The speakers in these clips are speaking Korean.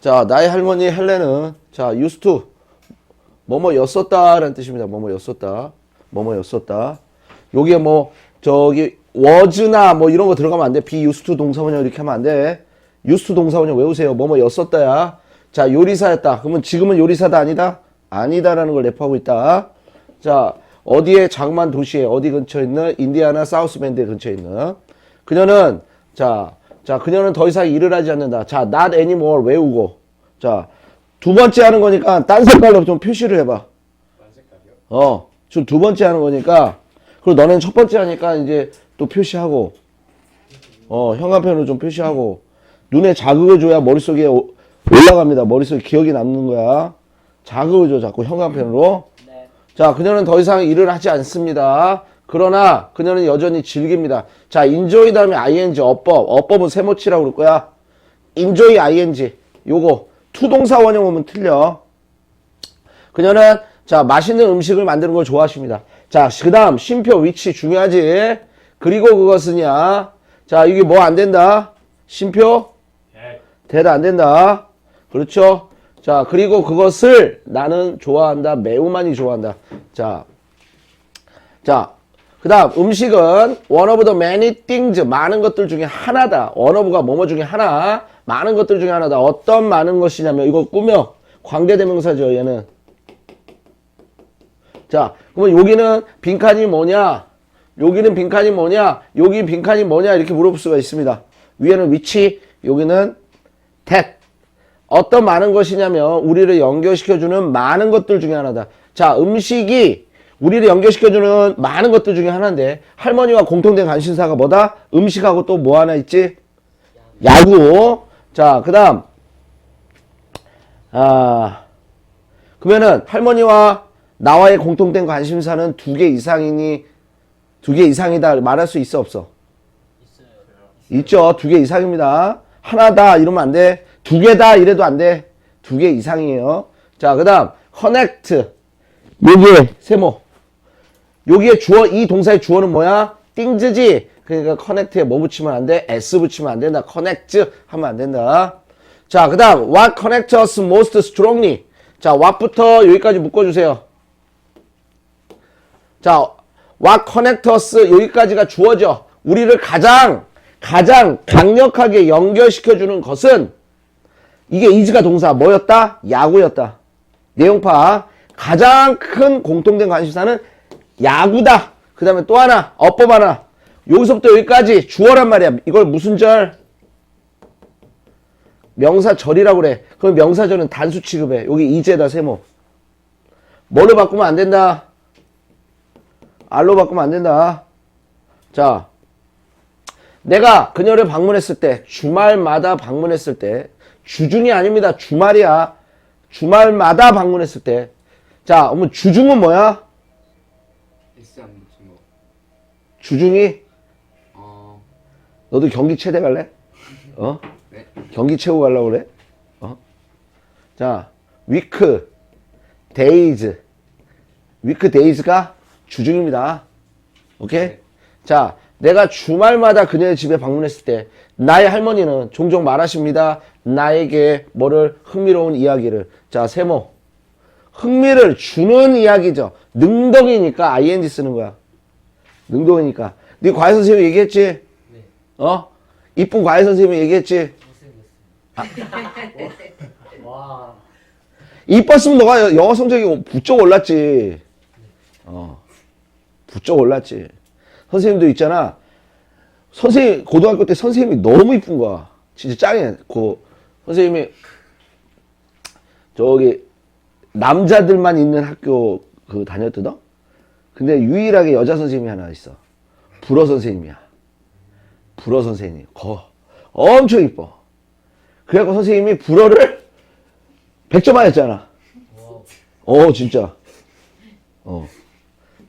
자, 나의 할머니 헬레는 자, to 뭐뭐였었다라는 뜻입니다. 뭐뭐였었다. 뭐뭐였었다. 요게 뭐 저기 was나 뭐 이런 거 들어가면 안 돼. used to 동사원형 이렇게 하면 안 돼. to 동사원형 외우세요. 뭐뭐였었다야. 자, 요리사였다. 그러면 지금은 요리사다 아니다? 아니다라는 걸 랩하고 있다. 자, 어디에 장만 도시에 어디 근처에 있는 인디아나 사우스밴드 근처에 있는 그녀는 자, 자, 그녀는 더 이상 일을 하지 않는다. 자, not anymore 외우고. 자, 두 번째 하는 거니까 딴 색깔로 좀 표시를 해봐. 어, 지금 두 번째 하는 거니까. 그리고 너는 첫 번째 하니까 이제 또 표시하고. 어, 현관펜으로 좀 표시하고. 눈에 자극을 줘야 머릿속에 오- 올라갑니다. 머릿속에 기억이 남는 거야. 자극을 줘, 자꾸 현관펜으로. 네. 자, 그녀는 더 이상 일을 하지 않습니다. 그러나 그녀는 여전히 즐깁니다. 자, enjoy 다음에 ing 어법. 어법은 세모치라고 그럴 거야. enjoy ing. 요거 투동사 원형 오면 틀려. 그녀는 자, 맛있는 음식을 만드는 걸 좋아하십니다. 자, 그다음 쉼표 위치 중요하지. 그리고 그것은야. 자, 이게 뭐 안 된다? 쉼표 대다 안 된다. 그렇죠? 자, 그리고 그것을 나는 좋아한다. 매우 많이 좋아한다. 자, 자, 그 다음 음식은 one of the many things 많은 것들 중에 하나다. one of가 뭐뭐 중에 하나. 많은 것들 중에 하나다. 어떤 많은 것이냐면 이거 꾸며 관계대명사죠. 얘는. 자, 그러면 여기는 빈칸이 뭐냐? 여기는 빈칸이 뭐냐? 여기 빈칸이 뭐냐? 이렇게 물어볼 수가 있습니다. 위에는 위치, 여기는 that. 어떤 많은 것이냐면 우리를 연결시켜주는 많은 것들 중에 하나다. 자, 음식이 우리를 연결시켜주는 많은 것들 중에 하나인데 할머니와 공통된 관심사가 뭐다? 음식하고 또 뭐 하나 있지? 야구. 자, 그 다음 아 그러면은 할머니와 나와의 공통된 관심사는 두 개 이상이니 두 개 이상이다 말할 수 있어 없어? 있어요. 있죠. 두 개 이상입니다. 하나다 이러면 안 돼. 두 개다 이래도 안 돼. 두 개 이상이에요. 자, 그 다음 connect. 여기에 세모. 여기에 주어 이 동사의 주어는 뭐야? things지. 그러니까 connect에 뭐 붙이면 안 돼? s 붙이면 안 된다. connect 하면 안 된다. 자, 그 다음 what connects us most strongly. 자, what부터 여기까지 묶어 주세요. 자, what connect us 여기까지가 주어져. 우리를 가장 가장 강력하게 연결시켜 주는 것은 이게 이즈가 동사 뭐였다? 야구였다. 내용 파 가장 큰 공통된 관심사는 야구다. 그 다음에 또 하나 어법 하나 여기서부터 여기까지 주어란 말이야. 이걸 무슨 절? 명사절이라고 그래. 그럼 명사절은 단수 취급해. 여기 이제다 세모. 뭐로 바꾸면 안 된다? 알로 바꾸면 안 된다. 자, 내가 그녀를 방문했을 때, 주말마다 방문했을 때, 주중이 아닙니다. 주말이야. 주말마다 방문했을 때. 자, 그러면 주중은 뭐야? 주중이? 어, 너도 경기 최대 갈래? 어? 네. 경기 채고 가려고 그래? 어? 자, 위크, 데이즈. 위크 데이즈가 주중입니다. 오케이? 네. 자, 내가 주말마다 그녀의 집에 방문했을 때, 나의 할머니는 종종 말하십니다. 나에게 뭐를 흥미로운 이야기를. 자, 세모. 흥미를 주는 이야기죠. 능동이니까 ing 쓰는 거야. 능동이니까. 네 과외 선생님이 얘기했지? 네. 어? 이쁜 과외 선생님이 얘기했지? 못생겼어요. 와. 이뻤으면 너가 여- 영어 성적이 부쩍 올랐지. 어. 부쩍 올랐지. 선생님도 있잖아. 선생님, 고등학교 때 선생님이 너무 이쁜 거야. 진짜 짱이야. 그, 선생님이, 저기, 남자들만 있는 학교 그 다녔거든? 근데 유일하게 여자 선생님이 하나 있어. 불어 선생님이야. 불어 선생님. 거, 엄청 이뻐. 그래갖고 선생님이 불어를 100점 맞았잖아. 와. 어, 진짜. 어.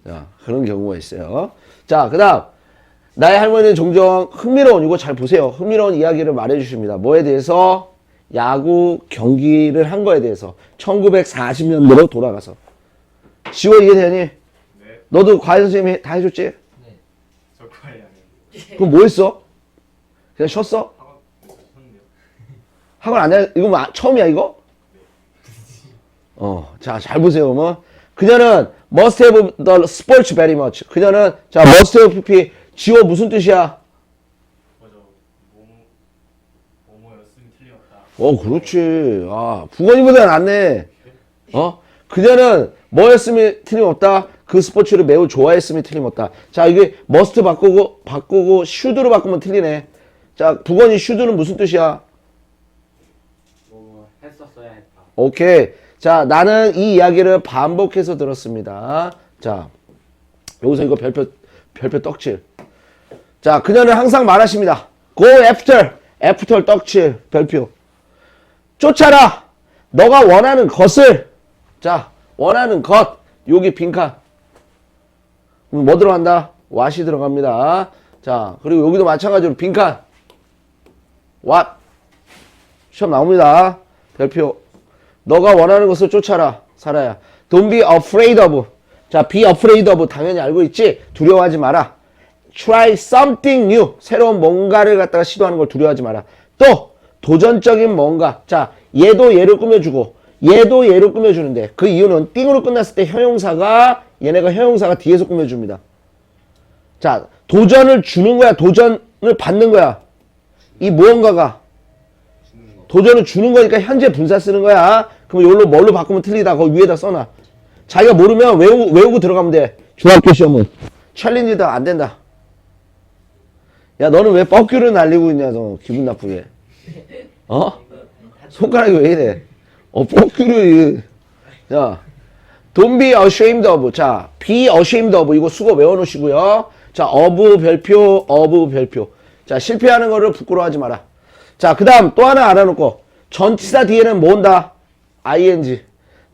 자, 그런 경우가 있어요. 자, 그 다음. 나의 할머니는 종종 흥미로운, 이거 잘 보세요. 흥미로운 이야기를 말해 주십니다. 뭐에 대해서? 야구 경기를 한 거에 대해서. 1940년대로 돌아가서. 지워 이해되니? 네, 너도 과외 선생님이 다 해줬지? 네. 저 과외 안 해요. 그럼 뭐 했어? 그냥 쉬었어? 학원 네, 학원 안 다, 이거 뭐, 아- 처음이야, 이거? 어, 자, 잘 보세요, 뭐. 그녀는 must have the sports very much. 그녀는, 자, must have pp. 지워 무슨 뜻이야? 맞아. 뭐뭐 뭐뭐였으면 틀렸다. 어, 그렇지. 아, 부건이보다 낫네. 어? 그녀는 뭐였으면 틀림없다. 그 스포츠를 매우 좋아했으면 틀림없다. 자, 이게 must 바꾸고, 바꾸고, should로 바꾸면 틀리네. 자, 부건이 should는 무슨 뜻이야? 뭐 했었어야 했다. 오케이. 자, 나는 이 이야기를 반복해서 들었습니다. 자, 여기서 이거 별표, 별표 떡칠. 자, 그녀는 항상 말하십니다. Go after, after 떡칠, 별표. 쫓아라! 너가 원하는 것을. 자, 원하는 것. 여기 빈칸. 그럼 뭐 들어간다? what이 들어갑니다. 자, 그리고 여기도 마찬가지로 빈칸. what. 시험 나옵니다. 별표. 너가 원하는 것을 쫓아라. 살아야. Don't be afraid of. 자, be afraid of. 당연히 알고 있지? 두려워하지 마라. Try something new. 새로운 뭔가를 갖다가 시도하는 걸 두려워하지 마라. 또, 도전적인 뭔가. 자, 얘도 얘를 꾸며주고, 얘도 얘를 꾸며주는데, 그 이유는 띵으로 끝났을 때 형용사가, 얘네가 형용사가 뒤에서 꾸며줍니다. 자, 도전을 주는 거야. 도전을 받는 거야. 이 무언가가. 거. 도전을 주는 거니까 현재 분사 쓰는 거야. 그럼 이걸로 뭘로 바꾸면 틀리다. 거기 위에다 써놔. 자기가 모르면 외우고, 외우고 들어가면 돼. 중학교 시험은. 챌린지다. 안 된다. 야, 너는 왜 뻑큐를 날리고 있냐, 너. 기분 나쁘게. 어? 손가락이 왜 이래? 어, 뻑큐를. 자, don't be ashamed of. 자, be ashamed of. 이거 수거 외워놓으시고요. 자, of 별표, of 별표. 자, 실패하는 거를 부끄러워하지 마라. 자, 그 다음 또 하나 알아놓고. 전치사 뒤에는 뭐 온다? ing.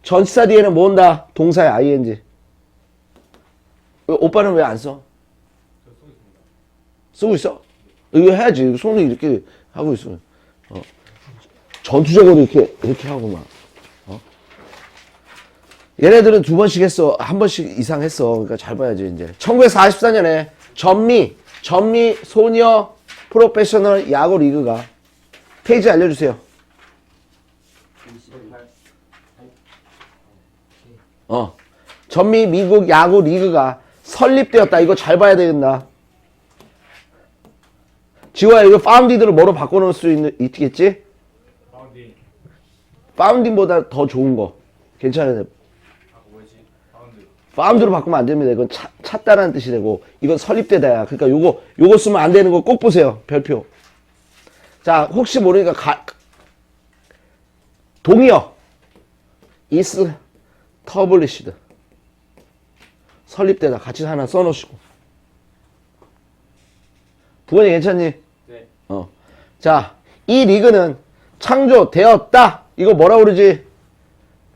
전치사 뒤에는 뭐 온다? 동사의 ing. 왜, 오빠는 왜 안 써? 쓰고 있어? 이거 해야지. 손을 이렇게 하고. 어. 전투적으로 이렇게, 이렇게 하고 막. 어? 얘네들은 두 번씩 했어. 한 번씩 이상 했어. 그러니까 잘 봐야지, 이제. 1944년에 전미, 전미 소녀 프로페셔널 야구 리그가 페이지 알려주세요. 28. 어. 전미 미국 야구 리그가 설립되었다. 이거 잘 봐야 되겠나. 지호야, 이거 파운디드를 뭐로 바꿔놓을 수 있, 있겠지? 파운딩보다 더 좋은 거. 괜찮아요. 파운드로 바꾸면 안 됩니다. 이건 차, 찾다라는 뜻이 되고, 이건 설립되다야. 그러니까 요거, 요거 쓰면 안 되는 거 꼭 보세요. 별표. 자, 혹시 모르니까 가, 동의어. is published. 설립되다. 같이 하나 써놓으시고. 부건이 괜찮니? 네. 어. 자, 이 리그는 창조되었다. 이거 뭐라 그러지?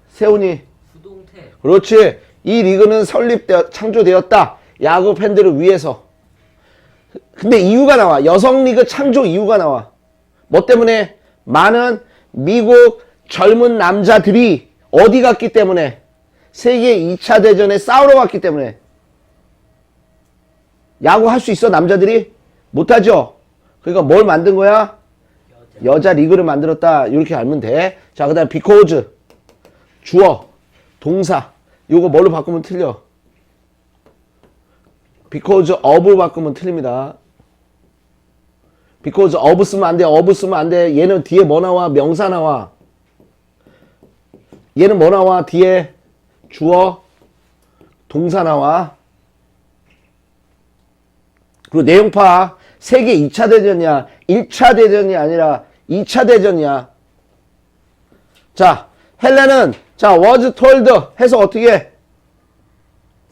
세훈이. 수동태. 그렇지. 이 리그는 설립되어 창조되었다. 야구 팬들을 위해서. 근데 이유가 나와. 여성 리그 창조 이유가 나와. 뭐 때문에? 많은 미국 젊은 남자들이 어디 갔기 때문에? 세계 2차 대전에 싸우러 갔기 때문에. 야구 할 수 있어, 남자들이? 못하죠? 그러니까 뭘 만든 거야? 여자. 리그를 만들었다. 이렇게 알면 돼. 자, 그 다음 because. 주어. 동사. 요거 뭘로 바꾸면 틀려? because of 바꾸면 틀립니다. because of 쓰면 안 돼. of 쓰면 안 돼. 얘는 뒤에 뭐 나와? 명사 나와. 얘는 뭐 나와? 뒤에 주어. 동사 나와. 그리고 내용 파. 세계 2차 대전이야. 1차 대전이 아니라 2차 대전이야. 자, 헬레는 자, was told 해서 어떻게 해?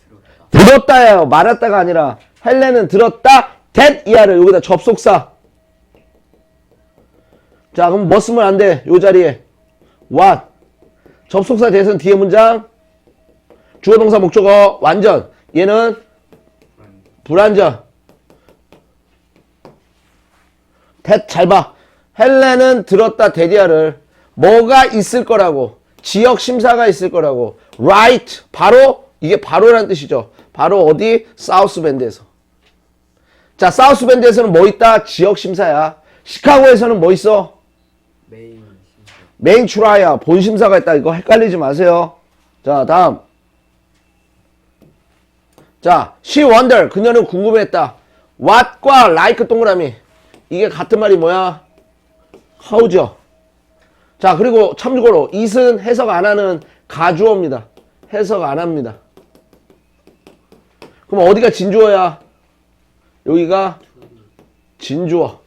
들었다. 들었다예요. 말했다가 아니라 헬레는 들었다. that 이하를 여기다 접속사. 자, 그럼 뭐 쓰면 안 돼? 요 자리에 what 접속사 대선 뒤에 문장 주어 동사 목적어 완전 얘는 불완전 that 잘 봐. 헬레는 들었다 데디아를 뭐가 있을 거라고 지역 심사가 있을 거라고 right 바로 이게 바로란 뜻이죠. 바로 어디 사우스 밴드에서. 자 사우스 밴드에서는 뭐 있다 지역 심사야. 시카고에서는 뭐 있어 메인. 메인 트라이아 본심사가 있다. 이거 헷갈리지 마세요. 자, 다음. 자, she wonder. 그녀는 궁금했다. what과 like 동그라미. 이게 같은 말이 뭐야? how죠. 자, 그리고 참고로 it은 해석 안 하는 가주어입니다. 해석 안 합니다. 그럼 어디가 진주어야? 여기가 진주어.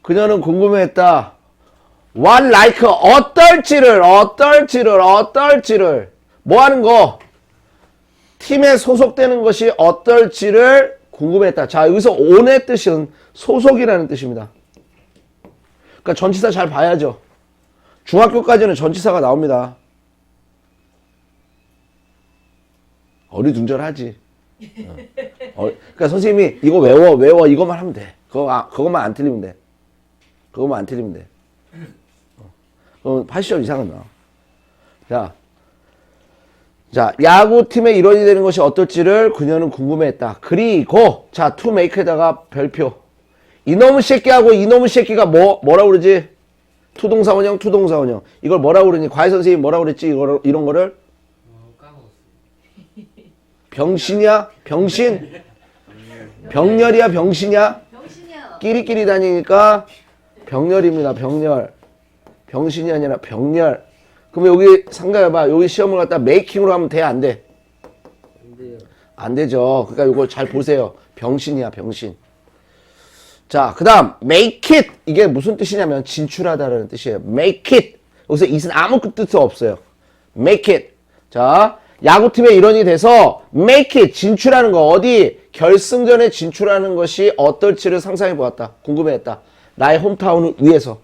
그녀는 궁금해했다. What like 어떨지를 어떨지를 어떨지를 뭐 하는 거? 팀에 소속되는 것이 어떨지를 궁금했다. 자, 여기서 on의 뜻은 소속이라는 뜻입니다. 그러니까 전치사 잘 봐야죠. 중학교까지는 전치사가 나옵니다. 어리둥절하지. 어. 어, 그러니까 선생님이 이거 외워 외워 이것만 하면 돼. 그거 아, 그것만 안 틀리면 돼. 그것만 안 틀리면 돼. 어. 그럼 80점 이상은 나와. 자, 자 야구팀의 일원이 되는 것이 어떨지를 그녀는 궁금해했다. 그리고 자 make에다가 별표. 이놈의 새끼하고 이놈의 새끼가 뭐 뭐라 그러지? 투동사원형 투동사원형. 이걸 뭐라 그러니? 과외 선생님 뭐라 그랬지? 이거 이런 거를 어. 병신이야? 병신? 병렬이야? 병신이야? 병신이야. 끼리끼리 다니니까 병렬입니다. 병렬. 병신이 아니라 병렬. 그러면 여기 상가해봐. 여기 시험을 갖다 메이킹으로 하면 돼? 안 돼? 안 돼요. 안 되죠. 그러니까 이거 잘 보세요. 병신이야, 병신. 자, 그 다음, make it. 이게 무슨 뜻이냐면, 진출하다라는 뜻이에요. make it. 여기서 it은 아무 뜻도 없어요. make it. 자, 야구팀의 일원이 돼서, make it. 진출하는 거. 어디? 결승전에 진출하는 것이 어떨지를 상상해 보았다. 궁금해 했다. 나의 홈타운을 위해서.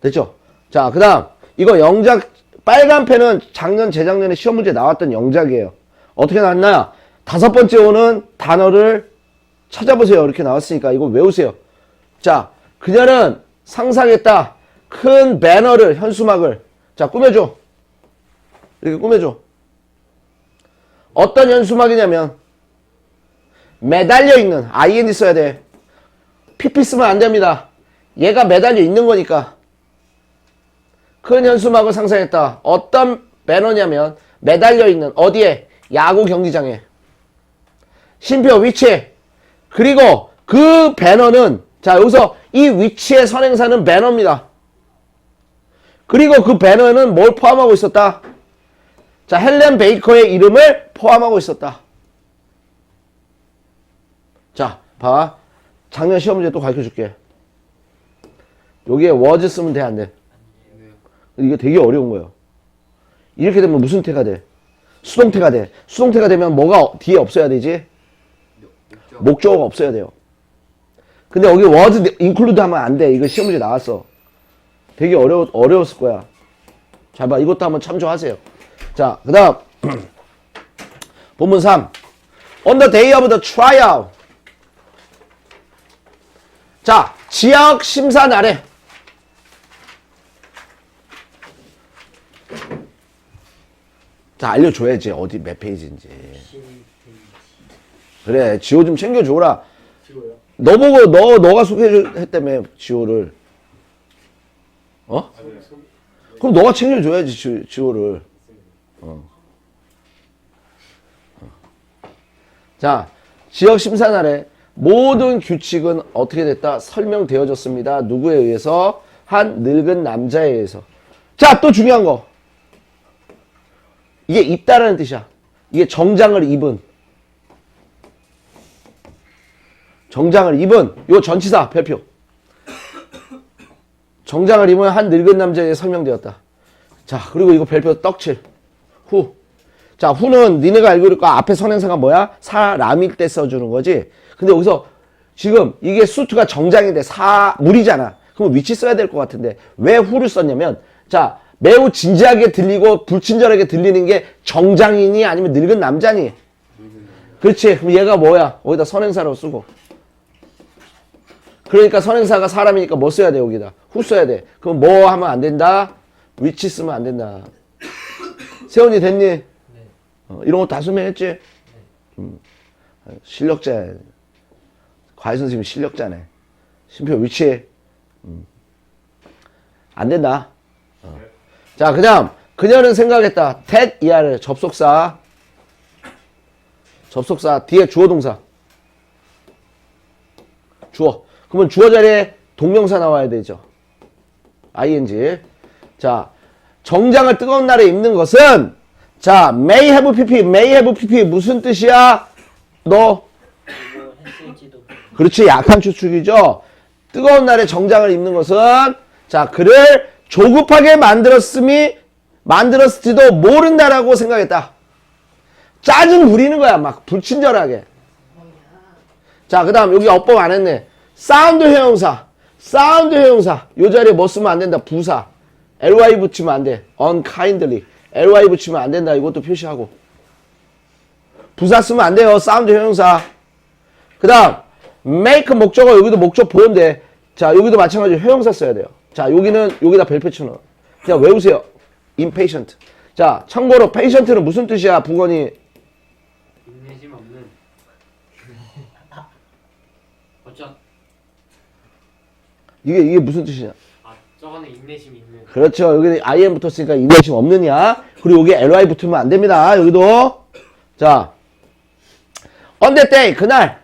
됐죠? 자, 그 다음, 이거 영작, 빨간 펜은 작년, 재작년에 시험 문제 나왔던 영작이에요. 어떻게 나왔나? 다섯 번째 오는 단어를 찾아보세요. 이렇게 나왔으니까 이거 외우세요. 자, 그녀는 상상했다. 큰 배너를, 현수막을. 자, 꾸며줘. 이렇게 꾸며줘. 어떤 현수막이냐면, 매달려 있는, ing 써야 돼. pp 쓰면 안 됩니다. 얘가 매달려 있는 거니까. 큰 현수막을 상상했다. 어떤 배너냐면 매달려 있는 어디에? 야구 경기장에. 심표 위치에. 그리고 그 배너는 자 여기서 이 위치의 선행사는 배너입니다. 그리고 그 배너는 뭘 포함하고 있었다? 자 헬렌 베이커의 이름을 포함하고 있었다. 자 봐. 작년 시험 문제 또 가르쳐 줄게. 여기에 was 쓰면 돼, 안 돼? 이게 되게 어려운 거예요. 이렇게 되면 무슨 태가 돼? 수동태가 돼. 수동태가 되면 뭐가 뒤에 없어야 되지? 목적어가 없어야 돼요. 근데 여기 was include 하면 안 돼. 이거 시험 문제 나왔어. 되게 어려, 어려웠을 거야. 잘 봐. 이것도 한번 참조하세요. 자, 그 다음. 본문 3. On the day of the tryout. 자, 지역 심사 날에. 자, 알려줘야지. 어디 몇 페이지인지. 그래, 지호 좀 챙겨줘라. 지호요? 너 보고, 너, 너가 소개했다며, 지호를. 어? 그럼 너가 챙겨줘야지, 지, 지호를. 어. 어. 자, 지역 심사 날에 모든 규칙은 어떻게 됐다? 설명되어졌습니다. 누구에 의해서? 한 늙은 남자에 의해서. 자, 또 중요한 거. 이게 입다라는 뜻이야. 이게 정장을 입은. 정장을 입은. 요 전치사, 별표. 정장을 입은 한 늙은 남자에 설명되었다. 자, 그리고 이거 별표 떡칠. 후. 자, 후는 니네가 알고 있고 앞에 선행사가 뭐야? 사람일 때 써주는 거지. 근데 여기서 지금 이게 수트가 정장인데 사물이잖아. 그럼 위치 써야 될 것 같은데 왜 후를 썼냐면 자, 매우 진지하게 들리고 불친절하게 들리는 게 정장이니 아니면 늙은 남자니? 그렇지. 그럼 얘가 뭐야? 여기다 선행사로 쓰고. 그러니까 선행사가 사람이니까 뭐 써야 돼, 여기다? 후 써야 돼. 그럼 뭐 하면 안 된다? 위치 쓰면 안 된다. 세훈이 됐니? 어, 이런 거 다 설명했지? 음, 실력자. 과외 선생님 실력자네. 심표 위치. 음. 안 된다. 어. 자, 그 다음. 그녀는 생각했다. that 이하를 접속사. 접속사 뒤에 주어 동사. 주어. 그러면 주어 자리에 동명사 나와야 되죠. ing. 자, 정장을 뜨거운 날에 입는 것은 자, may have pp, may have pp 무슨 뜻이야? 너 그렇지 약한 추측이죠. 뜨거운 날에 정장을 입는 것은 자 그를 조급하게 만들었음이 만들었을지도 모른다라고 생각했다. 짜증 부리는 거야 막 불친절하게. 자 그다음 여기 어법 안 했네. 사운드 형용사, 사운드 형용사 요 자리에 뭐 쓰면 안 된다. 부사, ly 붙이면 안 돼. unkindly, ly 붙이면 안 된다. 이것도 표시하고. 부사 쓰면 안 돼요. 사운드 형용사. 그 다음 make 목적어 여기도 목적 보인데 자 여기도 마찬가지로 형용사 써야 돼요 자 여기는 여기다 쳐넣어 그냥 외우세요. impatient. 자 참고로 patient는 무슨 뜻이야 북언이? 인내심 없는. 어쩌 이게 이게 무슨 뜻이냐? 아 저거는 인내심 있는. 그렇죠. 여기 im 붙었으니까 인내심 없느냐? 그리고 여기 ly 붙으면 안 됩니다. 여기도. 자. On that day 그날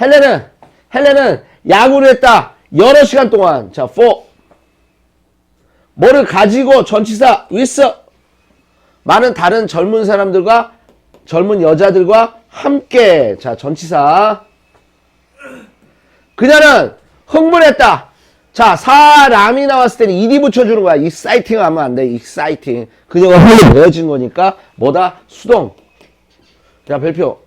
헬레는 헬레는 야구를 했다. 여러 시간 동안. 자 for 뭐를 가지고 전치사 with 많은 다른 젊은 사람들과 젊은 여자들과 함께 자 전치사 그녀는 흥분했다. 자, 사람이 나왔을 때는 ed 붙여주는 거야. exciting 하면 안 돼. exciting. 그녀가 흥분되어진 거니까 뭐다? 수동. 자, 별표.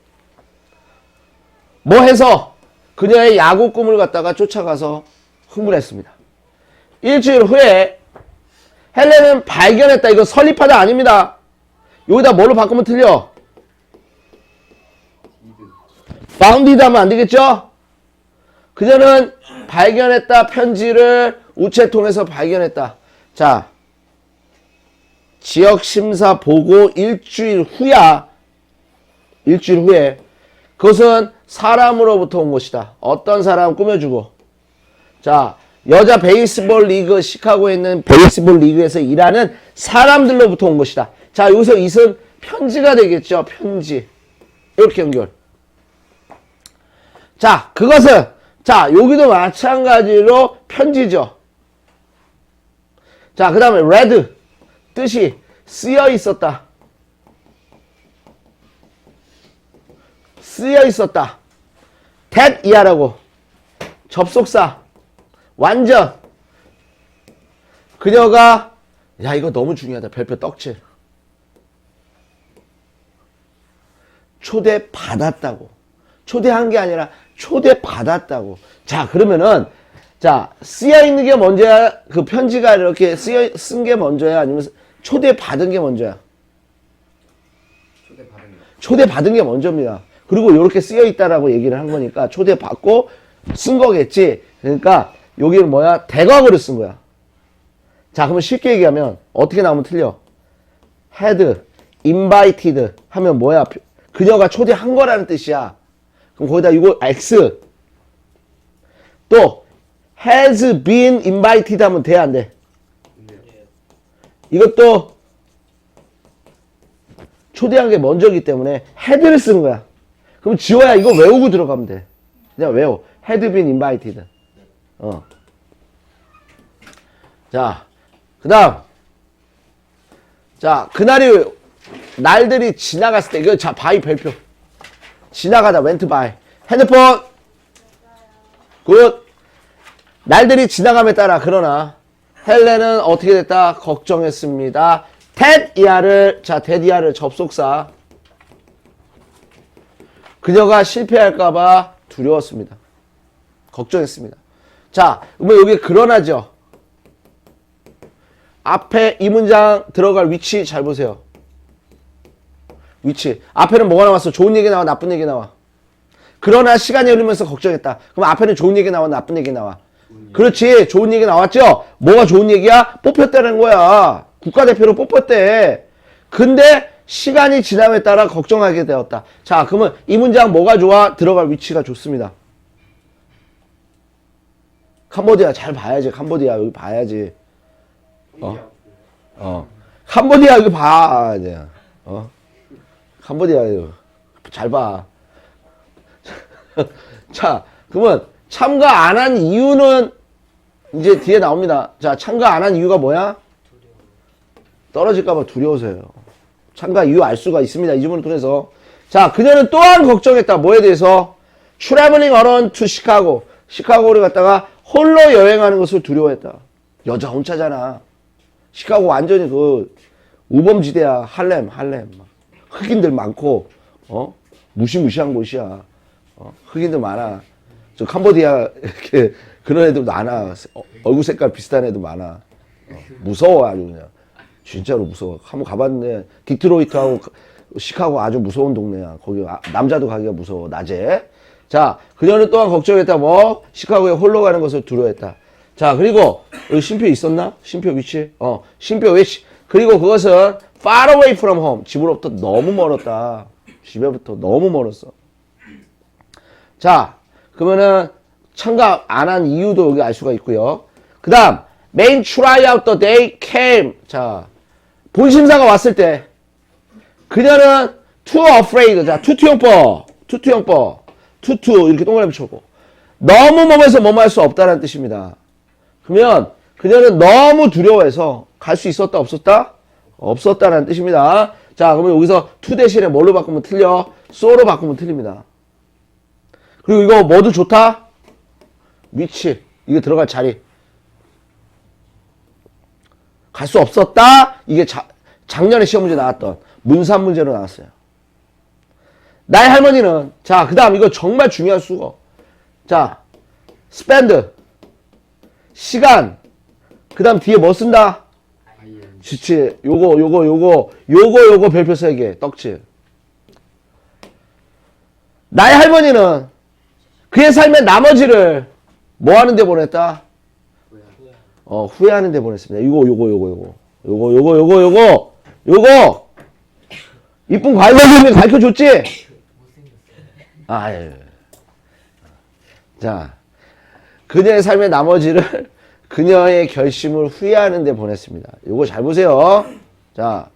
뭐 해서 그녀의 야구 꿈을 갖다가 쫓아가서 흥분했습니다. 일주일 후에 헬렌은 발견했다. 이거 설립하다 아닙니다. 여기다 뭘로 바꾸면 틀려? founded 하면 안 되겠죠? 그녀는 발견했다 편지를 우체통에서 발견했다. 자, 지역 심사 보고 일주일 후야. 일주일 후에 그것은 사람으로부터 온 것이다. 어떤 사람 꾸며주고. 자, 여자 베이스볼 리그 시카고에 있는 베이스볼 리그에서 일하는 사람들로부터 온 것이다. 자, 여기서 이은 편지가 되겠죠. 편지. 이렇게 연결. 자, 그것은 자, 여기도 마찬가지로 편지죠. 자, 그 다음에 red 뜻이 쓰여 있었다. 쓰여 있었다. that 이하라고 접속사 완전 그녀가 야 이거 너무 중요하다. 별표 떡칠 초대 받았다고. 초대한 게 아니라 초대 받았다고. 자, 그러면은 자, 쓰여 있는 게 먼저야? 그 편지가 이렇게 쓰여 쓴 게 먼저야? 아니면 초대 받은 게 먼저야? 초대 받은 거. 초대 받은 게 먼저입니다. 그리고 이렇게 쓰여 있다라고 얘기를 한 거니까 초대 받고 쓴 거겠지. 그러니까 여기는 뭐야? 대과거를 쓴 거야. 자, 그러면 쉽게 얘기하면 어떻게 나오면 틀려? had invited 하면 뭐야? 그녀가 초대한 거라는 뜻이야. 그럼 거기다 이거 X 또 has been invited 하면 돼 안 돼? 이것도 초대한 게 먼저기 때문에 had를 쓰는 거야. 그럼 지워야 이거 외우고 들어가면 돼. 그냥 외워. had been invited. 어. 자, 그 다음. 자, 그날이, 날들이 지나갔을 때, 이거 자, 바이 별표. 지나가다, 웬트 바이. 핸드폰! 굿! 날들이 지나감에 따라, 그러나, 헬렌은 어떻게 됐다? 걱정했습니다. 텟 이하를, 자, 텟 이하를 접속사. 그녀가 실패할까봐 두려웠습니다. 걱정했습니다. 자, 그러면 여기 그러나죠? 앞에 이 문장 들어갈 위치 잘 보세요. 위치. 앞에는 뭐가 나왔어? 좋은 얘기 나와, 나쁜 얘기 나와. 그러나 시간이 흐르면서 걱정했다. 그럼 앞에는 좋은 얘기 나와, 나쁜 얘기 나와. 그렇지. 좋은 얘기 나왔죠? 뭐가 좋은 얘기야? 뽑혔다는 거야. 국가대표로 뽑혔대. 근데 시간이 지남에 따라 걱정하게 되었다. 자, 그러면 이 문장 뭐가 좋아? 들어갈 위치가 좋습니다. 캄보디아 잘 봐야지. 캄보디아 여기 봐야지. 어? 어. 캄보디아 여기 봐. 이제. 어? 캄보디아 이거 잘 봐. 자, 그러면 참가 안 한 이유는 이제 뒤에 나옵니다. 자, 참가 안 한 이유가 뭐야? 떨어질까봐 두려워서요. 참가 이유 알 수가 있습니다. 이 질문을 통해서. 자, 그녀는 또한 걱정했다. 뭐에 대해서? 트래블링 어런 투 시카고. 시카고를 갔다가 홀로 여행하는 것을 두려워했다. 여자 혼자잖아. 시카고 완전히 그 우범지대야. 할렘, 할렘. 막 흑인들 많고, 어? 무시무시한 곳이야. 어? 흑인들 많아. 저 캄보디아 이렇게 그런 애들 많아. 어, 얼굴 색깔 비슷한 애들 많아. 어, 무서워 아주 그냥. 진짜로 무서워. 한번 가봤는데 디트로이트하고 시카고 아주 무서운 동네야. 거기 아- 남자도 가기가 무서워. 낮에. 자, 그녀는 또한 걱정했다. 뭐 시카고에 홀로 가는 것을 두려워했다. 자, 그리고 여기 쉼표 있었나? 쉼표 위치. 어, 쉼표 위치. 그리고 그것은 far away from home. 집으로부터 너무 멀었다. 집에부터 너무 멀었어. 자, 그러면은 참가 안 한 이유도 여기 알 수가 있고요. 그 다음, main tryout the day came. 자, 본심사가 왔을 때, 그녀는 too afraid. 자, 투투용법. 투투용법. 투투. 이렇게 동그라미 쳐고. 너무 몸에서 뭐뭐 할수 없다는 뜻입니다. 그러면, 그녀는 너무 두려워해서 갈 수 있었다, 없었다? 없었다는 뜻입니다. 자, 그러면 여기서 to 대신에 뭘로 바꾸면 틀려? so로 바꾸면 틀립니다. 그리고 이거 모두 좋다? 위치. 이게 들어갈 자리. 갈 수 없었다? 이게 자- 작년에 시험 문제 나왔던 문산 문제로 나왔어요. 나의 할머니는, 자, 그 다음 이거 정말 중요한 수거. 자, spend. 시간. 그 다음 뒤에 뭐 쓴다? 지치. 요거, 요거, 요거, 요거, 요거 별표 세 개. 떡치. 나의 할머니는 그의 삶의 나머지를 뭐 하는데 보냈다? 어, 후회하는데 보냈습니다. 이거, 요거, 요거, 요거. 요거, 요거, 요거, 요거. 요거! 이쁜 과외 선생님이 가르쳐 줬지? 아, 예. 자. 그녀의 삶의 나머지를 그녀의 결심을 후회하는 데 보냈습니다. 요거 잘 보세요. 자.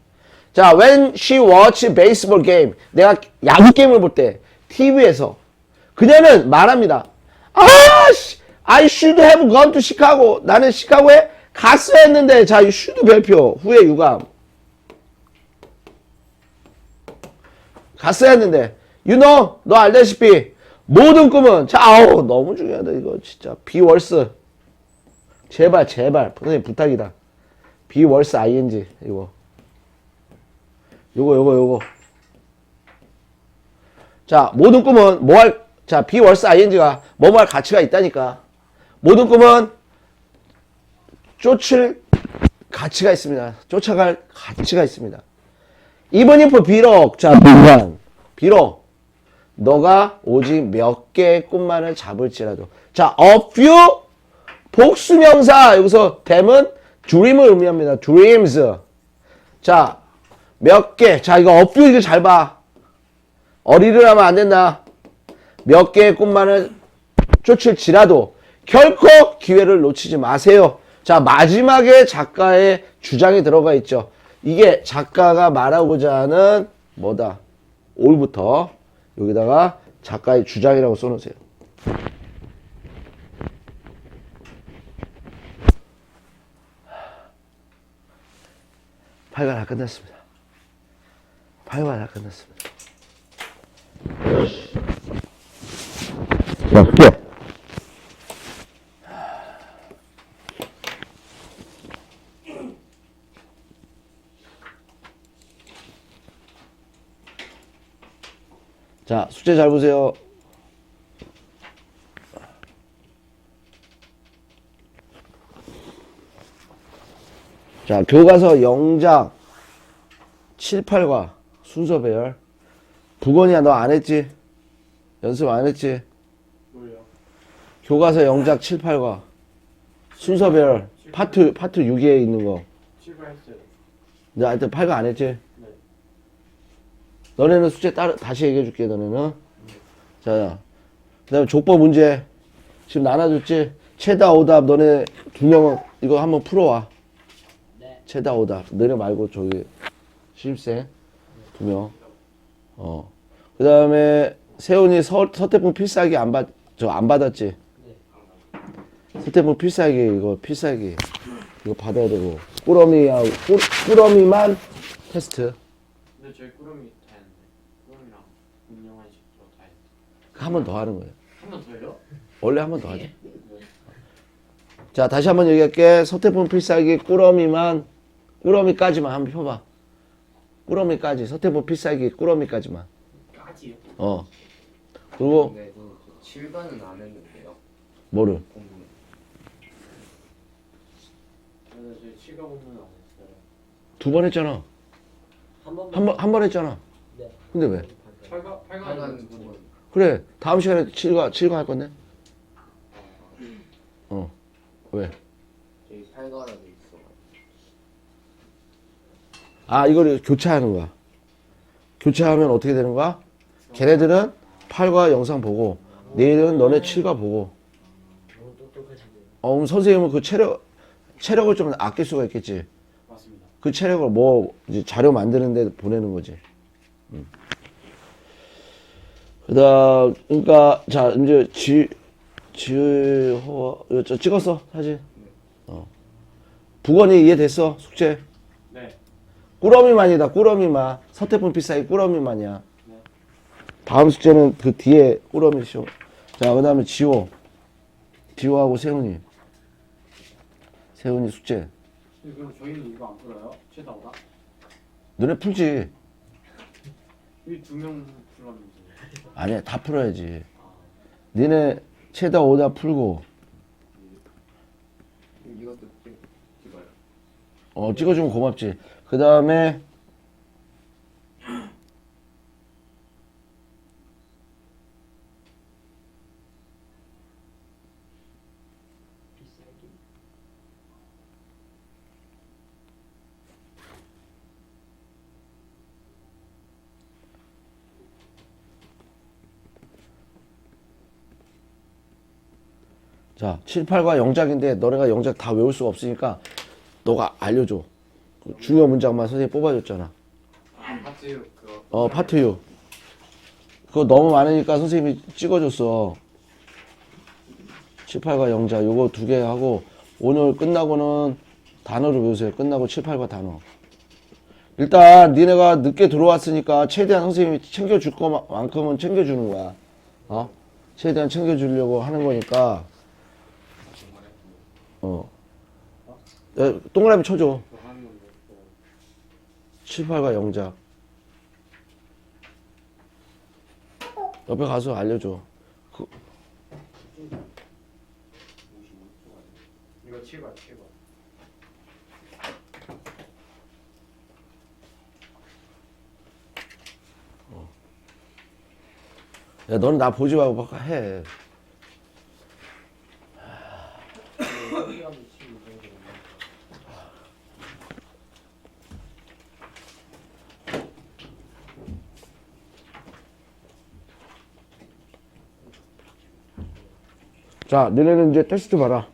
자, when she watch baseball game. 내가 야구 게임을 볼 때, TV에서. 그녀는 말합니다. 아, 씨, I should have gone to Chicago. 나는 시카고에 갔어야 했는데, 자, 이 should 별표, 후에 유감. 갔어야 했는데, you know, 너 알다시피, 모든 꿈은, 자, 아우, 너무 중요하다, 이거, 진짜. worse. 제발, 제발, 선생님 부탁이다. worse ing, 이거. 요거, 요거, 요거. 자, 모든 꿈은 뭐 할, 자, worse ing가 뭐뭐 할 가치가 있다니까. 모든 꿈은 쫓을 가치가 있습니다. 쫓아갈 가치가 있습니다. even if 비록, 자, 비관. 비록, 너가 오직 몇 개의 꿈만을 잡을지라도. 자, a few, 복수명사. 여기서 댐은 dream을 의미합니다. dreams. 자, 몇 개. 자, 이거 a few 이거 잘 봐. 어리를 하면 안 된다. 몇 개의 꿈만을 쫓을지라도 결코 기회를 놓치지 마세요. 자, 마지막에 작가의 주장이 들어가 있죠. 이게 작가가 말하고자 하는 뭐다? 올부터 여기다가 작가의 주장이라고 써놓으세요. 팔관 다 끝났습니다. 팔관 다 끝났습니다. 자, 숙제. 자, 숙제 잘 보세요. 자, 교과서 영작 7, 8과 순서 배열. 부건이야, 너 안 했지? 연습 안 했지? 뭐예요? 교과서 영작 7, 8과 순서 배열 파트 파트 6에 있는 거. 실패했어요. 나 하여튼 8과 안 했지? 네. 너네는 숙제 따로 다시 얘기해 줄게 너네는. 자, 그다음에 족보 문제 지금 나눠줬지? 최다 오답 너네 두 명은 이거 한번 풀어와. 네. 최다 오답. 너네 말고 저기 신입생 두 명. 어. 그 다음에 세훈이 서, 서태풍 필살기 안 받, 저 안 받았지? 서태풍 필살기, 이거 필살기. 이거 받아야 되고. 꾸러미하고, 꾸, 꾸러미만 테스트. 근데 저희 꾸러미 식으로 다한번 더 하는 거예요. 한번 더요? 원래 한 번 더 하죠. 자, 다시 한번 얘기할게. 서태풍 필살기 꾸러미만, 꾸러미까지만 한번 펴봐. 꾸러미까지. 서태풍 필살기 꾸러미까지만. 까지요? 어. 그리고, 근데 그 7반은 안 했는데요. 뭐를? 공부. 그래서 저희 치과 공부는 안 했어요 두 번 했잖아. 한 번만 한 번, 한 번 했잖아. 네. 근데 왜? 팔가 팔가 8반 두 번. 그래. 다음 시간에 7과, 7과 할 건데? 어. 왜? 저희 8가라도 있어. 아, 이거를 교차하는 거야. 교차하면 어떻게 되는 거야? 걔네들은 8과 영상 보고, 내일은 너네 7과 보고, 너무 똑똑하신데요 어, 그럼 선생님은 그 체력, 체력을 좀 아낄 수가 있겠지. 맞습니다 그 체력을 뭐, 이제 자료 만드는데 보내는 거지. 음. 그 다음, 그니까, 자, 이제 지, 지호, 이거 저 찍었어, 사진? 어. 북원이 이해됐어, 숙제? 네 꾸러미만이다, 꾸러미만. 서태풍 필살기 꾸러미만이야. 네. 다음 숙제는 그 뒤에 꾸러미 시험. 자, 그 다음에 지호. 지호하고 세훈이. 세훈이 숙제. 그럼 저희는 이거 안 풀어요? 최다 오다? 너네 풀지. 이 두명 풀었는데 아니야, 다 풀어야지. 니네 최다 오다 풀고. 어, 찍어주면 고맙지. 그 다음에, 자, 7, 8과 영작인데 너네가 영작 다 외울 수가 없으니까 너가 알려줘. 그 중요 문장만 선생님이 뽑아줬잖아. 아 파트 그거 어, 파트 6. 그거 너무 많으니까 선생님이 찍어줬어. 7, 8과 영작 요거 두 개 하고 오늘 끝나고는 단어를 외우세요. 끝나고 7, 8과 단어. 일단 니네가 늦게 들어왔으니까 최대한 선생님이 챙겨줄 것만큼은 챙겨주는 거야. 어? 최대한 챙겨주려고 하는 거니까 어. 야, 동그라미 쳐줘. 그거 하는 건데 또 7, 8과 영작. 옆에 가서 알려줘. 그, 이거 7반 7반 야, 너는 나 보지 말고 막 해. 소리하면 치고 이런 거 자, 너네는 이제 테스트 봐라.